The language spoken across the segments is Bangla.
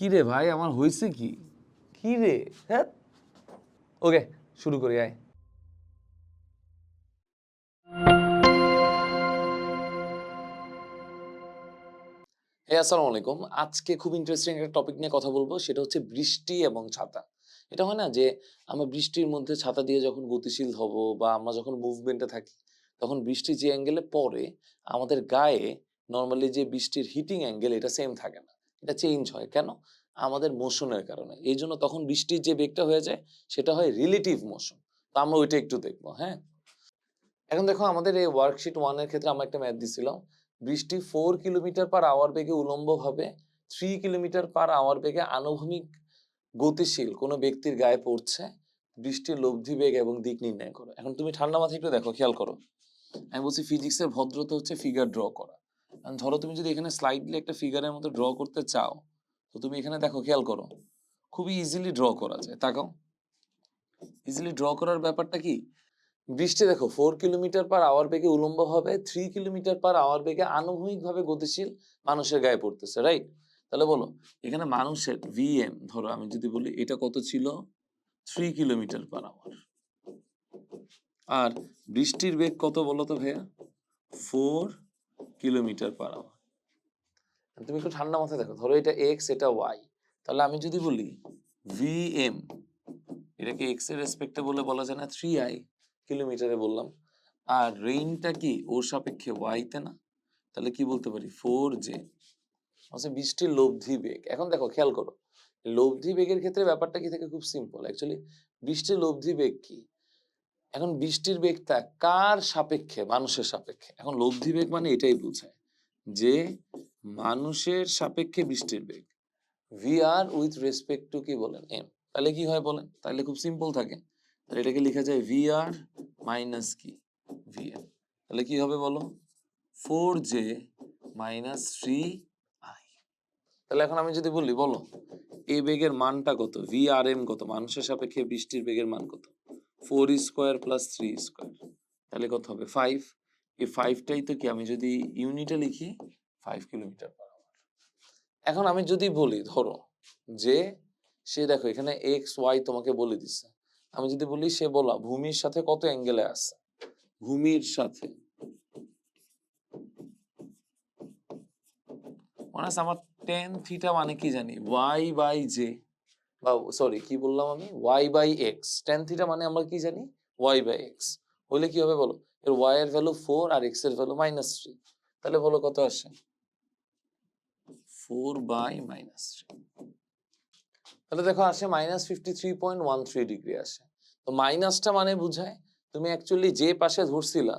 কি রে ভাই, আমার হয়েছে কি? কি রে হ্যাঁ? ওকে, শুরু করি, আয়। আসসালামু আলাইকুম আজকে খুব ইন্টারেস্টিং একটা টপিক নিয়ে কথা বলব, সেটা হচ্ছে বৃষ্টি এবং ছাতা। এটা হয় না যে, আমরা বৃষ্টির মধ্যে ছাতা দিয়ে যখন গতিশীল হব বা আমরা যখন মুভমেন্টে থাকি, তখন বৃষ্টি যে অ্যাঙ্গেলে পড়ে, আমাদের গায়ে নর্মালি যে বৃষ্টির হিটিং অ্যাঙ্গেল এটা সেম থাকে না। এটা চেঞ্জ হয়। কেন? আমাদের মোশনের কারণে। এই জন্য তখন বৃষ্টির যে বেগটা হয়ে যায়, সেটা হয় রিলেটিভ মোশন তো আমরা ওইটা একটু দেখব হ্যাঁ? এখন দেখো আমাদের এই ওয়ার্কশিট ওয়ানের ক্ষেত্রে আমরা একটা ম্যাথ দিছিলাম। বৃষ্টি ফোর কিলোমিটার পার আওয়ার বেগে উলম্বভাবে থ্রি কিলোমিটার পার আওয়ার বেগে আনুভূমিক গতিশীল কোনো ব্যক্তির গায়ে পড়ছে, বৃষ্টির লব্ধি বেগ এবং দিক নির্ণয় করো। এখন তুমি ঠান্ডা মাথায় একটু দেখো, খেয়াল করো। আমি বলছি ফিজিক্সের ভদ্রতা হচ্ছে ফিগার ড্র করা। ধরো তুমি যদি এখানে স্লাইডলি একটা ফিগারের মতো ড্র করতে চাও, তো তুমি এখানে দেখো, খেয়াল করো, খুবই ইজিলি ড্র করা যায়। তাকাও। ইজিলি ড্র করার ব্যাপারটা কি? বৃষ্টি দেখো ফোর কিলোমিটার পার আওয়ার বেগে উলম্ব হবে থ্রি কিলোমিটার পার আওয়ার বেগে আনুভূমিক ভাবে গতিশীল মানুষের গায়ে পড়তেছে রাইট তাহলে বলো, এখানে মানুষের ভিএম ধরো আমি যদি বলি, এটা কত ছিল? থ্রি কিলোমিটার পার আওয়ার আর বৃষ্টির বেগ কত বলো তো ভাইয়া? ফোর কিলোমিটার পার আওয়ার তুমি একটু ঠান্ডা মাথায় দেখো, ধরো এটা এক্স এটা ওয়াই তাহলে আমি যদি বলি ভিএম এটাকে এক্সের রেসপেক্টে বলে বলা যায় না? থ্রি আই কিলোমিটারে বললাম। আর রেইনটা কি ওর সাপেক্ষে ওয়াইতে না? তাহলে কি বলতে পারি? ফোর জে আচ্ছা বৃষ্টির লব্ধি বেগ। এখন দেখো, খেয়াল করো, লব্ধি বেগের ক্ষেত্রে ব্যাপারটা কি থাকে? খুব সিম্পল অ্যাকচুয়ালি বৃষ্টির লব্ধি বেগ কি? এখন বৃষ্টির বেগটা কার সাপেক্ষে? মানুষের সাপেক্ষে। এখন লব্ধি বেগ মানে এটাই বোঝায় যে মানুষের সাপেক্ষে বৃষ্টির বেগ। V R with respect to কি বলেন? এম তাহলে কি হয় বলেন? তাহলে খুব সিম্পল থাকে। তাহলে এটাকে লেখা যায় ভি আর মাইনাস কি? ভি এম তাহলে কি হবে বলো? Four J minus three I তাহলে এখন আমি যদি বলি, বলো এই বেগের মানটা কত? ভি আর এম কত? মানুষের সাপেক্ষে বৃষ্টির বেগের মান কত? Four square plus three square. তাহলে কত হবে? ফাইভ। এই ফাইভটাই তো কি, আমি যদি ইউনিটে লিখি, ফাইভ কিলোমিটার পার আওয়ার এখন আমি যদি বলি, ধরো যে সে দেখো, এখানে এক্স ওয়াই তোমাকে বলে দিচ্ছে আমি যদি বলি, সে বলা, ভূমির সাথে কত অ্যাঙ্গেলে আছে? ভূমির সাথে। আমার টেন থিটা মানে কি জানি? ওয়াই বাই জে বা সরি কি বললাম আমি? Y by X tan theta মানে আমরা কি জানি? ওয়াই বাই এক্স হলে কি হবে বলো? এর ওয়াই এর ভ্যালু ফোর আর এক্সের ভ্যালু মাইনাস থ্রি তাহলে বলো কত আসে? ফোর বাই মাইনাস থ্রি তাহলে দেখো আসে minus fifty three point one three degree আসে। তো মাইনাসটা মানে বুঝায় তুমি অ্যাকচুয়ালি যে পাশে ধরছিলা,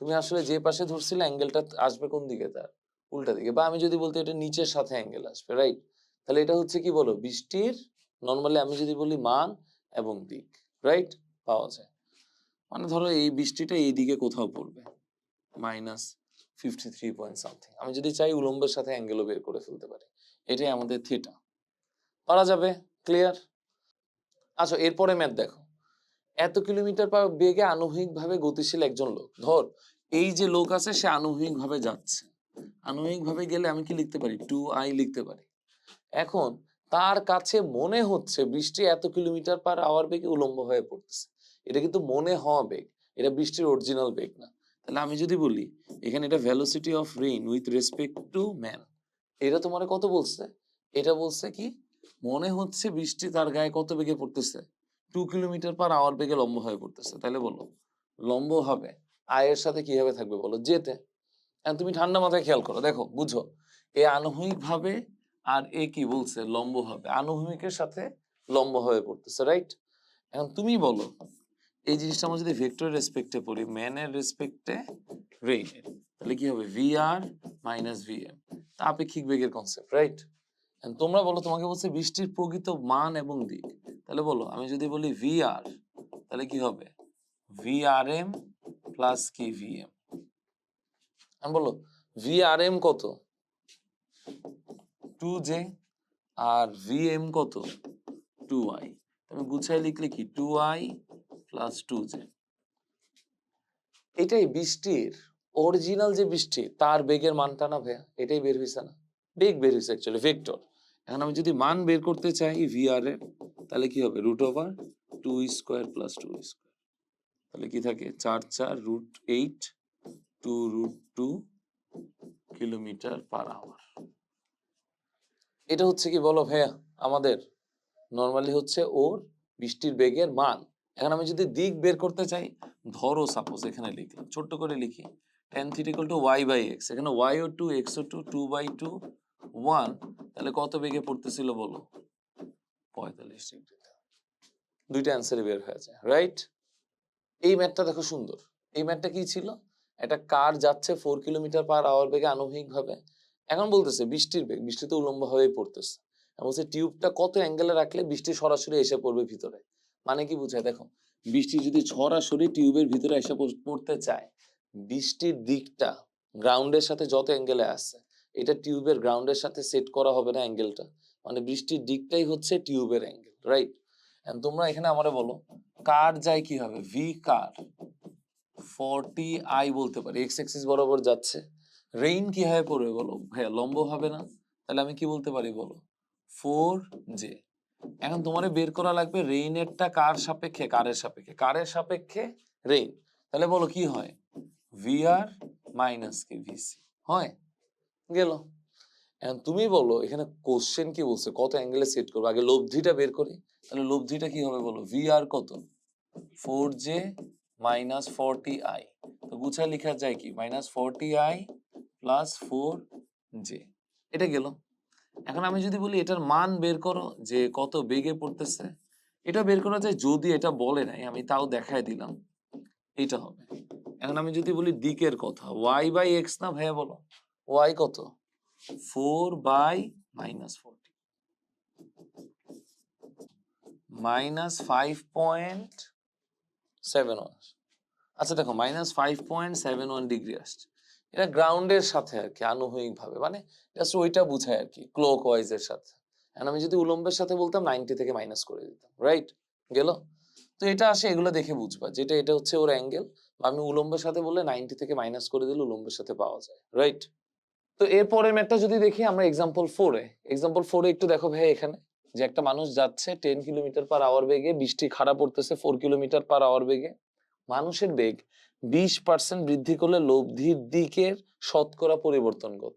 তুমি আসলে যে পাশে ধরছিলে অ্যাঙ্গেলটা আসবে কোন দিকে তার? উল্টা দিকে। বা আমি যদি বলতে এটা নিচের সাথে অ্যাঙ্গেল আসবে রাইট তাহলে এটা হচ্ছে কি বলো? বৃষ্টির নর্মালি আমি যদি বলি মান এবং দিক রাইট পাওয়া যায়। মানে ধরো এই বৃষ্টিটা এই দিকে কোথাও পড়বে। Minus fifty three point something আমি যদি চাই উলম্বের সাথে অ্যাঙ্গেলও বের করে ফেলতে পারি। এটাই আমাদের থিটা পারা যাবে? ক্লিয়ার আচ্ছা এরপরে ম্যাথ দেখো। এত কিলোমিটার পার বেগে আনুভূমিক ভাবে গতিশীল একজন লোক। ধর, এই যে লোক আছে, সে আনুভূমিক ভাবে যাচ্ছে। আনুভূমিক ভাবে গেলে আমি কি লিখতে পারি? টু আই লিখতে পারি। এখন তার কাছে মনে হচ্ছে বৃষ্টি এত কিলোমিটার পার আওয়ার বেগে উলম্ব হয়ে পড়তেছে। এটা কিন্তু মনে হওয়া বেগ, এটা বৃষ্টির অরিজিনাল বেগ না। তাহলে আমি যদি বলি, এখানে এটা velocity of rain with respect to man এটা তোমার কত বলছে? এটা বলছে কি, মনে হচ্ছে বৃষ্টি তার গায়ে কত বেগে পড়তেছে? টু কিলোমিটার পার আওয়ার বেগে লম্ব হয়ে পড়তেছে। তাহলে বলো, লম্ব হবে, আয়ের সাথে কীভাবে থাকবে বলো? যেতে। তুমি ঠান্ডা মাথায় খেয়াল করো, দেখো, বুঝো, এ ভাবে আর এ কি বলছে? লম্ব হবে। আনুভূমিকের সাথে লম্ব হয়ে পড়তেছে রাইট এখন তুমি বলো, এই জিনিসটা আমরা যদি ভেক্টর রেসপেক্টে পড়ি ম্যানের রেসপেক্টে রেইনের তাহলে কি হবে? V R minus V M তা আপেক্ষিক বেগের কনসেপ্ট রাইট তোমরা বলো, তোমাকে বলছে বৃষ্টির প্রকৃত মান এবং দিক। তাহলে বলো, আমি যদি বলি ভি আর তাহলে কি হবে? ভি আর এম প্লাস কি ভি এম আমি বলো ভি আর এম কত? টু জে আর ভি কত? টু আই গুছাই লিখলে কি? Two I plus two J এটাই বৃষ্টির অরিজিনাল যে বৃষ্টি, তার বেগের মানটা না ভাইয়া? এটাই বের হয়েছে না। বেগ বের হয়েছে অ্যাকচুয়ালি ভেক্টর এখন আমি যদি মান বের করতে চাই ভিআর এর, তাহলে কি হবে? Root over two square plus two square তাহলে কি থাকে? চার চার root eight two root two kilometre per hour এটা হচ্ছে কি বলো ভাইয়া? আমাদের নর্মালি হচ্ছে ওর বৃষ্টির বেগের মান। এখন আমি যদি দিক বের করতে চাই, ধরো সাপোজ এখানে লিখলাম, ছোট্ট করে লিখি। Tan theta equal to y by x এখানে ওয়াই ও two x O two two by two one তাহলে কত বেগে পড়তেছিল বলো? পঁয়তাল্লিশ ডিগ্রিতে দুইটা অ্যান্সারে বের হয়ে যায় রাইট এই ম্যাথটা দেখো সুন্দর। এই ম্যাথটা কি ছিল? একটা কার যাচ্ছে ফোর কিলোমিটার পার আওয়ার বেগে আনুভূমিক ভাবে এখন বলতেছে বৃষ্টির বেগ বৃষ্টি তো উলম্ব ভাবেই পড়তেছে। এখন বলছে টিউবটা কত অ্যাঙ্গেলে রাখলে বৃষ্টি সরাসরি এসে পড়বে ভিতরে? মানে কি বুঝায়? দেখো, বৃষ্টি যদি সরাসরি টিউবের ভিতরে এসে পড়তে চায়, বৃষ্টির দিকটা গ্রাউন্ডের সাথে যত অ্যাঙ্গেলে আছে, এটা টিউবের গ্রাউন্ডের সাথে সেট করা হবে না অ্যাঙ্গেলটা মানে বৃষ্টির দিকটাই হচ্ছে টিউবের অ্যাঙ্গেল রাইট তোমরা এখানে আমারে বলো, কার যায় কি হবে? V car? ফর্টি আই বলতে পারি। এক্স এক্সিস বরাবর যাচ্ছে। রেইন কীভাবে পড়বে বলো? ভাইয়া, লম্ব হবে না? তাহলে আমি কি বলতে পারি বলো? ফোর জে এখন তোমারে বের করা লাগবে রেইনেরটা কার সাপেক্ষে? কারের সাপেক্ষে। কারের সাপেক্ষে রেইন তাহলে বলো কি হয়? ভিআর মাইনাস কে ভিসি হয়? গেল। এখন তুমি বলো, এখানে কোশ্চেন কি বলছে? কত অ্যাঙ্গেলে সেট করব? আগে লব্ধিটা বের করি। তাহলে লব্ধিটা কি হবে বলো? ভি আর কত? Four J minus forty I তো গুছায় লেখা যায় কি? Minus forty I plus four J, এটা গেল। এখন আমি যদি বলি এটার মান বের করো যে কত বেগে পড়তেছে, এটা বের করা যায় যদি এটা বলে নাই, আমি তাও দেখায় দিলাম এটা হবে। এখন আমি যদি বলি দিকের কথা ওয়াই বাই এক্স না ভাইয়া বলো ওয়াই কত? Four by minus forty minus five point seven one আচ্ছা দেখো minus five point seven one degree আসছে। এটা গ্রাউন্ডের সাথে আর কি আনুভূমিক ভাবে মানে জাস্ট ওইটা বুঝায় আর কি ক্লোক ওয়াইজ এর সাথে। আমি যদি উলম্বের সাথে বলতাম নাইনটি থেকে মাইনাস করে দিতাম রাইট গেল? তো এটা আসে, এগুলো দেখে বুঝবা। যেটা, এটা হচ্ছে ওর অ্যাঙ্গেল আমি উলম্বের সাথে বললে নাইনটি থেকে মাইনাস করে দিলে উলম্বের সাথে পাওয়া যায় রাইট তো এরপরের ম্যাথটা যদি দেখি, আমরা এক্সাম্পল ফোরে এক্সাম্পল ফোরে একটু দেখো ভাই এখানে। যে একটা মানুষ যাচ্ছে টেন কিলোমিটার পার আওয়ার বেগে, বৃষ্টি খারাপ পড়তেছে ফোর কিলোমিটার পার আওয়ার বেগে। মানুষের বেগ বিশ পার্সেন্ট বৃদ্ধি করলে লব্ধির দিকের শতকরা পরিবর্তন কত?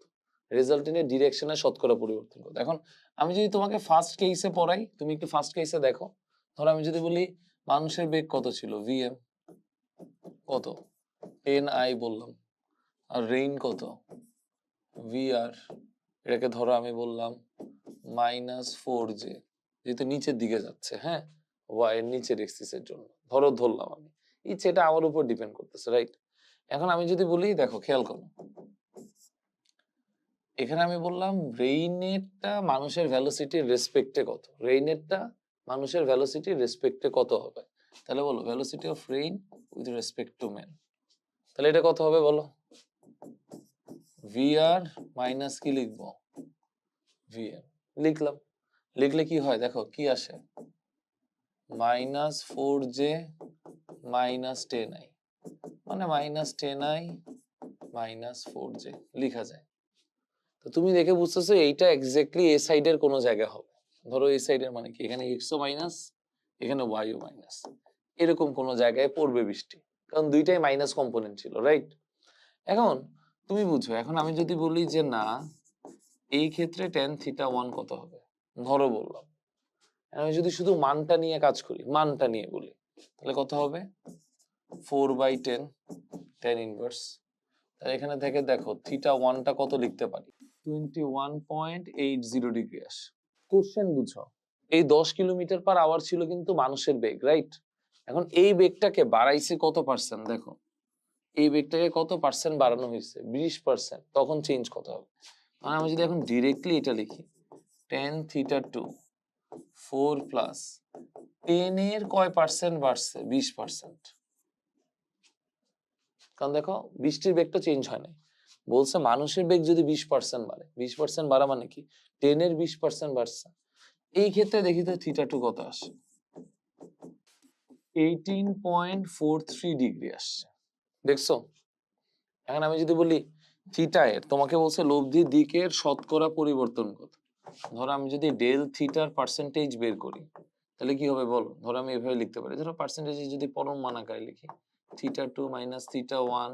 রেজাল্টিনের ডিরেকশনের শতকরা পরিবর্তন কত? এখন আমি যদি তোমাকে ফার্স্ট কেসে পড়াই, তুমি একটু ফার্স্ট কেসে দেখো। ধরো আমি যদি বলি, মানুষের বেগ কত ছিল? ভিএম কত? টেন আই বললাম। আর রেইন কত? ভিআর এটাকে ধরো আমি বললাম মাইনাস ফোর জে যেহেতু নিচের দিকে যাচ্ছে হ্যাঁ? ওয়াই এর নিচের এক্সিসের জন্য। ধরো ধরলাম আমি। ইচ্ছে এটা আমার উপর ডিপেন্ড করতেছে রাইট এখন আমি যদি বলি, দেখো খেয়াল করো। এখানে আমি বললাম রেইনেরটা মানুষের ভ্যালোসিটির রেসপেক্টে কত? রেইনেটটা মানুষের ভ্যালোসিটির রেসপেক্টে কত হবে? তাহলে বলো velocity of rain with respect to man তাহলে এটা কত হবে বলো? ভিআর মাইনাস কি লিখব? ভিএম লিখলাম। লিখলে কি হয়? দেখো, কি আসে? Minus four J minus ten I মানে minus ten I minus four J লিখা যায়। তো তুমি দেখে বুঝতেছো এইটা এক্স্যাক্টলি এ সাইডের কোনো জায়গা হবে। ধরো এই সাইডের মানে কি, এখানে এক্সও মাইনাস এখানে ওয়াইও মাইনাস এরকম কোনো জায়গায় পড়বে বৃষ্টি। কারণ দুইটাই মাইনাস কম্পোনেন্ট ছিল রাইট এখন তুমি বুঝো, এখন আমি যদি বলি যে না, এই ক্ষেত্রে টেন থিটা ওয়ান কত হবে? ধরো বললাম। আমি যদি শুধু মানটা নিয়ে কাজ করি, মানটা নিয়ে বলি, তাহলে কত হবে? Four by ten tan inverse তাহলে এখানে থেকে দেখো থিটা ওয়ানটা কত লিখতে পারি? Twenty one point eight zero degree আসে কোশ্চেন বুঝো। এই দশ কিলোমিটার পার আওয়ার ছিল কিন্তু মানুষের বেগ রাইট এখন এই বেগটাকে বাড়াইছে কত পার্সেন্ট দেখো, এই বেগটাকে কত পার্সেন্ট বাড়ানো হয়েছে? বিশ পার্সেন্ট তখন চেঞ্জ কত হবে? মানে আমি যদি এখন ডিরেক্টলি এটা লিখি tan theta two four plus ten এর কয় পার্সেন্ট বাড়ছে? বিশ পার্সেন্ট। কারণ দেখো, বৃষ্টির বেগটা চেঞ্জ হয় নাই। বলছে মানুষের বেগ যদি বিশ পার্সেন্ট বাড়ে, বিশ পার্সেন্ট বাড়া মানে কি? টেন এর বিশ পার্সেন্ট বাড়ছে। এই ক্ষেত্রে দেখি তো থিটা টু কত আসে? Eighteen point four three degree আসছে। দেখছ? এখন আমি যদি বলি থিটা এর, তোমাকে বলছে লব্ধির দিকের শতকরা পরিবর্তন কত? ধরো আমি যদি ডেল থিটার পার্সেন্টেজ বের করি, তাহলে কি হবে বলো? ধরো আমি এভাবে লিখতে পারি। ধরো পার্সেন্টেজ যদি পরম মান আকারে লিখি theta two minus theta one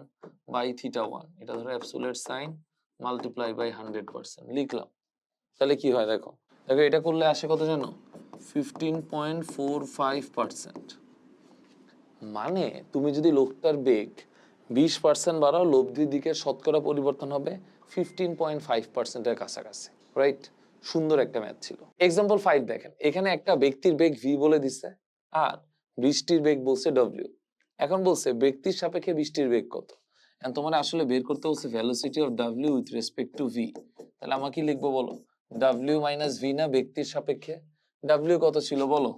by theta one এটা ধরো absolute sign multiply by hundred percent লিখলাম। তাহলে কি হয় দেখো? দেখো এটা করলে আসে কত জানো? Fifteen point four five percent মানে তুমি যদি লোকটার বেগ বিশ পার্সেন্ট বাড়াও, লব্ধির দিকে শতকরা পরিবর্তন হবে ফিফটিন পয়েন্ট ফাইভ পার্সেন্টের কাছাকাছি রাইট সুন্দর একটা ম্যাথ ছিল। এক্সাম্পল ফাইভ দেখেন। এখানে একটা ব্যক্তির বেগ ভি বলে দিছে আর বৃষ্টির বেগ বলছে ডব্লিউ এখন বলছে, ব্যক্তির সাপেক্ষে বৃষ্টির বেগ কত? এখন তোমার আসলে বের করতে বলছে velocity of W with respect to V তাহলে আমাকে কি লিখব বলো? ডাব্লিউ মাইনাস ভি না ব্যক্তির সাপেক্ষে? ডাব্লিউ কত ছিল বলো?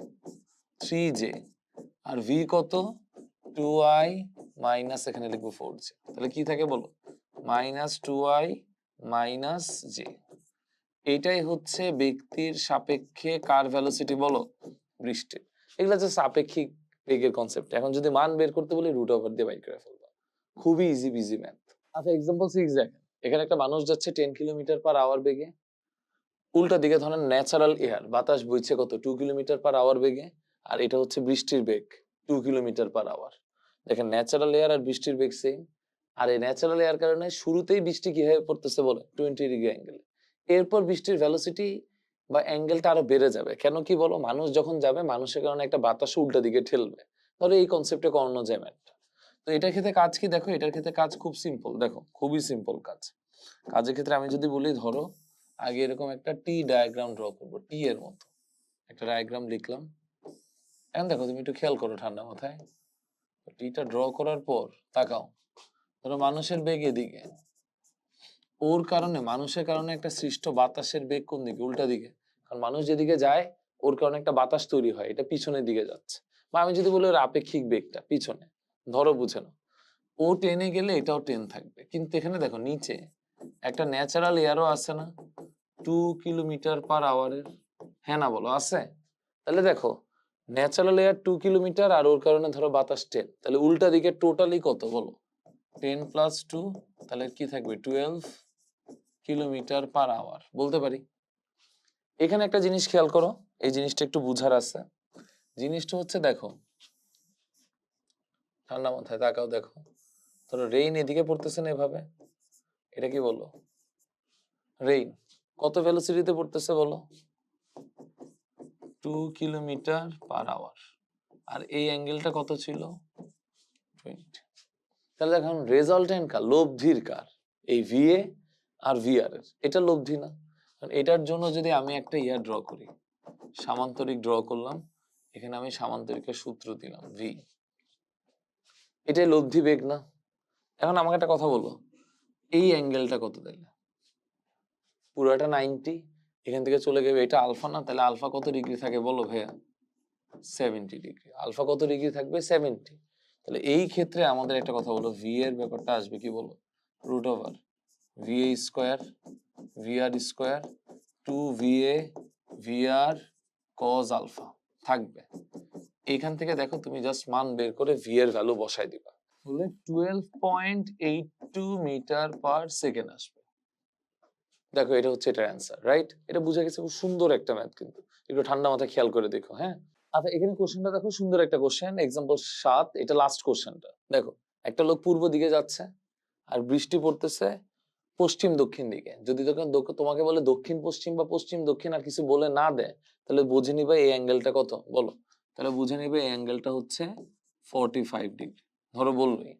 থ্রি জে আর ভি কত? টু আই মাইনাস এখানে লিখব ফোর জে তাহলে কি থাকে বলো? Minus two I minus J এটাই হচ্ছে ব্যক্তির সাপেক্ষে কার ভ্যালোসিটি বলো? বৃষ্টির এগুলো হচ্ছে সাপেক্ষিক বেগের কনসেপ্ট এখন যদি মান বের করতে বলি রুট ওভার দিয়ে বাইর করে ফেলব। খুবই ইজি বিজি ম্যাথ আচ্ছা এক্সাম্পল সিক্স দেখেন। এখানে একটা মানুষ যাচ্ছে টেন কিলোমিটার পার আওয়ার বেগে। উল্টা দিকে ধরেন ন্যাচারাল এয়ার বাতাস বইছে কত? টু কিলোমিটার পার আওয়ার বেগে। আর এটা হচ্ছে বৃষ্টির বেগ টু কিলোমিটার পার আওয়ার দেখেন ন্যাচারাল এয়ার আর বৃষ্টির বেগ সেম আর এই ন্যাচারাল এয়ার কারণে শুরুতেই বৃষ্টি কীভাবে পড়তেছে বলে টোয়েন্টি ডিগ্রি অ্যাঙ্গেল এরপর বৃষ্টির ভ্যালোসিটি বা অ্যাঙ্গেলটা আরও বেড়ে যাবে। কেন কি বলো? মানুষ যখন যাবে, মানুষের কারণে একটা বাতাস উল্টা দিকে ঠেলবে। ধরো এই কনসেপ্টে ম্যাথটা তো এটার ক্ষেত্রে কাজ কি? দেখো, এটার ক্ষেত্রে কাজ খুব সিম্পল দেখো, খুবই সিম্পল কাজ। কাজের ক্ষেত্রে আমি যদি বলি, ধরো, আগে এরকম একটা টি ডায়াগ্রাম ড্র করব টি এর মতো। একটা ডায়াগ্রাম লিখলাম। এখন দেখো, তুমি একটু খেয়াল করো ঠান্ডা মাথায়। টিটা ড্র করার পর, তাকাও। ধরো, মানুষের বেগ এদিকে। ওর কারণে, মানুষের কারণে একটা সৃষ্ট বাতাসের বেগ কোন দিকে? উল্টা দিকে। কারণ মানুষ যেদিকে যায়, ওর কারণে একটা বাতাস তৈরি হয়, এটা পিছনের দিকে যাচ্ছে। বা আমি যদি বলি ওর আপেক্ষিক বেগটা, পিছনে, ধরো বুঝে নাও। ও টেনে গেলে এটাও টেন থাকবে। কিন্তু এখানে দেখো, নিচে একটা ন্যাচারাল এয়ারও আছে না? টু কিলোমিটার পার আওয়ারের হ্যাঁ না বলো, আছে? তাহলে দেখো ন্যাচারাল এয়ার টু কিলোমিটার আর ওর কারণে ধরো বাতাস টেন তাহলে উল্টা দিকে টোটালি কত বলো? টেন প্লাস টু তাহলে কি থাকবে? টুয়েলভ কিলোমিটার পার আওয়ার বলতে পারি। এখানে একটা জিনিস খেয়াল করো, এই জিনিসটা একটু বুঝার আছে। জিনিসটা হচ্ছে দেখো, ঠান্ডা মাথায় তাকাও দেখো। ধরো রেইন এদিকে পড়তেছে না এভাবে? এটা কি বলো রেইন কত ভেলোসিটিতে পড়তেছে বলো? টু কিলোমিটার পার আওয়ার আর এই অ্যাঙ্গেলটা কত ছিল? টোয়েন্টি তাহলে এখন রেজাল্টেন্ট কার? লব্ধির কার? এই ভিএ আর ভিআর এটা লব্ধি না। কারণ এটার জন্য যদি আমি একটা ইয়ার ড্র করি, সামান্তরিক ড্র করলাম, এখানে আমি সামান্তরিকের সূত্র দিলাম ভি এটাই লব্ধি বেগ না? এখন আমাকে একটা কথা বলো, এই অ্যাঙ্গেলটা কত দিলে? পুরোটা নাইনটি এখান থেকে চলে গেবে এটা আলফা না? তাহলে আলফা কত ডিগ্রি থাকে বলো ভাইয়া? সেভেন্টি ডিগ্রি আলফা কত ডিগ্রি থাকবে? সেভেন্টি তাহলে এই ক্ষেত্রে আমাদের একটা কথা বলো ভি এর ব্যাপারটা আসবে কি বলো? Root over V A square R square two V A V R cos alpha থাকবে। এখান থেকে দেখো তুমি জাস্ট মান বের করে ভি এর ভ্যালু বসাই দিবা। বলে twelve point metre per second আসবে। দেখো এটা হচ্ছে এটার অ্যান্সার রাইট এটা বুঝে গেছে খুব সুন্দর একটা ম্যাথ কিন্তু। একটু ঠান্ডা মাথায় খেয়াল করে দেখো হ্যাঁ? আচ্ছা এখানে কোশ্চেনটা দেখো সুন্দর একটা কোশ্চেন এক্সাম্পল সাত, এটা লাস্ট কোশ্চেনটা দেখো, একটা লোক পূর্ব দিকে যাচ্ছে, আর বৃষ্টি পড়তেছে পশ্চিম, দক্ষিণ দিকে। যদি তোমাকে বলে দক্ষিণ, পশ্চিম বা পশ্চিম, দক্ষিণ আর কিছু বলে না দেয়, তাহলে বুঝে নিবে এই অ্যাঙ্গেলটা কত, বলো? তাহলে বুঝে নিবে এই অ্যাঙ্গেলটা হচ্ছে ফর্টি ফাইভ ডিগ্রি ধরো বললোই,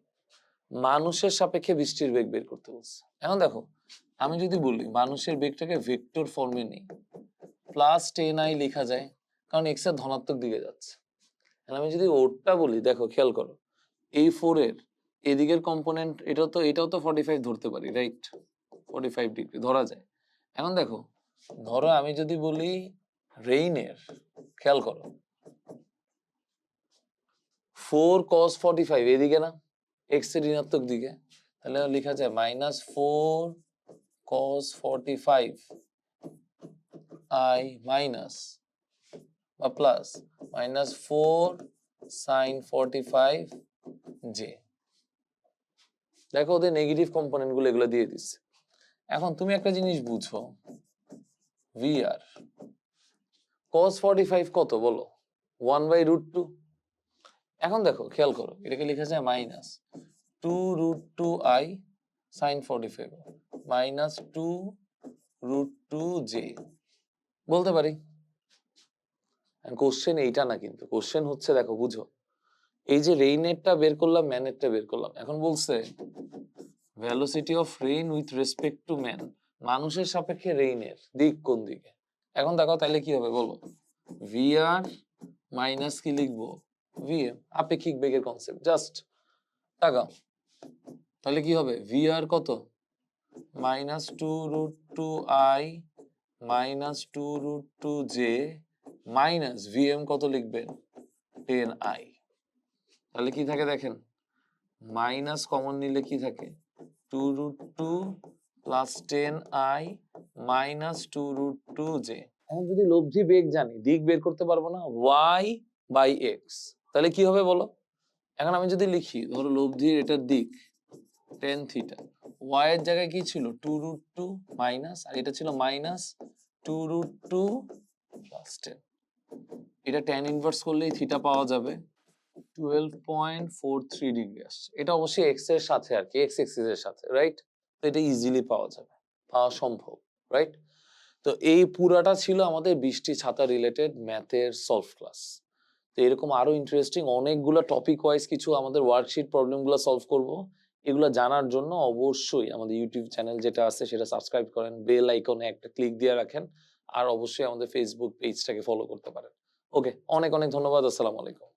মানুষের সাপেক্ষে বৃষ্টির বেগ বের করতে বলছে। এখন দেখো, আমি যদি বলি মানুষের বেগটাকে ভেক্টর ফর্মে নেই প্লাস টেন আই লেখা যায়, কারণ এক্সের ধনাত্মক দিকে যাচ্ছে। আমি যদি ওরটা বলি, দেখো, খেয়াল করো এই ফোর এর, এদিকের কম্পোনেন্ট এটাও তো এটাও তো ফর্টি ফাইভ ধরতে পারি রাইট ফর্টি ফাইভ ডিগ্রি ধরা যায়। এখন দেখো, ধরো আমি যদি বলি রেইনের খেয়াল করো। এদিকে না এর ঋণাত্মক দিকে, তাহলে লেখা যায় আই মাইনাস বা plus minus four sine forty five J দেখো ওদের নেগেটিভ কম্পোনেন্টগুলো এগুলো দিয়ে দিচ্ছে। এখন তুমি একটা জিনিস বুঝো। ভিআর cos 45 কত বলো? ওয়ান বাই রুট টু এখন দেখো, খেয়াল করো, এটাকে লেখা যায় minus two root two I sine forty five minus two root two J বলতে পারি? কোশ্চেন এইটা না কিন্তু কোশ্চেন হচ্ছে দেখো, বুঝো। এই যে রেইনেরটা বের করলাম ম্যানেরটা বের করলাম, এখন বলছে velocity of rain with respect to man মানুষের সাপেক্ষে রেইনের দিক কোন দিকে? এখন দেখো তাহলে কি হবে বলো? ভিআর মাইনাস কি লিখব? ভিএম আপেক্ষিক বেগের কনসেপ্ট জাস্ট তাকাও। তাহলে কি হবে? ভিআর কত? Minus two root two I minus two root two J minus VM কত লিখবেন টেন আই তাহলে কি থাকে দেখেন? মাইনাস কমন নিলে কি থাকে? Two root two plus ten I minus two root two J এখন যদি লব্ধি বেগ জানি, দিক বের করতে পারব না ওয়াই বাই এক্স তাহলে কি হবে বলো? এখন আমি যদি লিখি, ধরো লব্ধির এটার দিক টেন থিটা ওয়াই এর জায়গায় কি ছিল? টু রুট টু মাইনাস আর এটা ছিল minus two root two plus ten এটা টেন ইনভার্স করলেই থিটা পাওয়া যাবে। Twelve point four three degree আসছে। এটা অবশ্যই এক্সের সাথে আর কি এক্স এক্সিস এর সাথে রাইট তো এটা ইজিলি পাওয়া যাবে, পাওয়া সম্ভব রাইট তো এই পুরাটা ছিল আমাদের বৃষ্টি ছাতা রিলেটেড ম্যাথের সলভ ক্লাস তো এরকম আরও ইন্টারেস্টিং অনেকগুলো টপিক ওয়াইজ কিছু আমাদের ওয়ার্কশিট প্রবলেমগুলো সলভ করব। এগুলো জানার জন্য অবশ্যই আমাদের ইউটিউব চ্যানেল যেটা আছে সেটা সাবস্ক্রাইব করেন বেল আইকনে একটা ক্লিক দিয়ে রাখেন, আর অবশ্যই আমাদের ফেসবুক পেজটাকে ফলো করতে পারেন। ওকে অনেক অনেক ধন্যবাদ, আসসালামু আলাইকুম।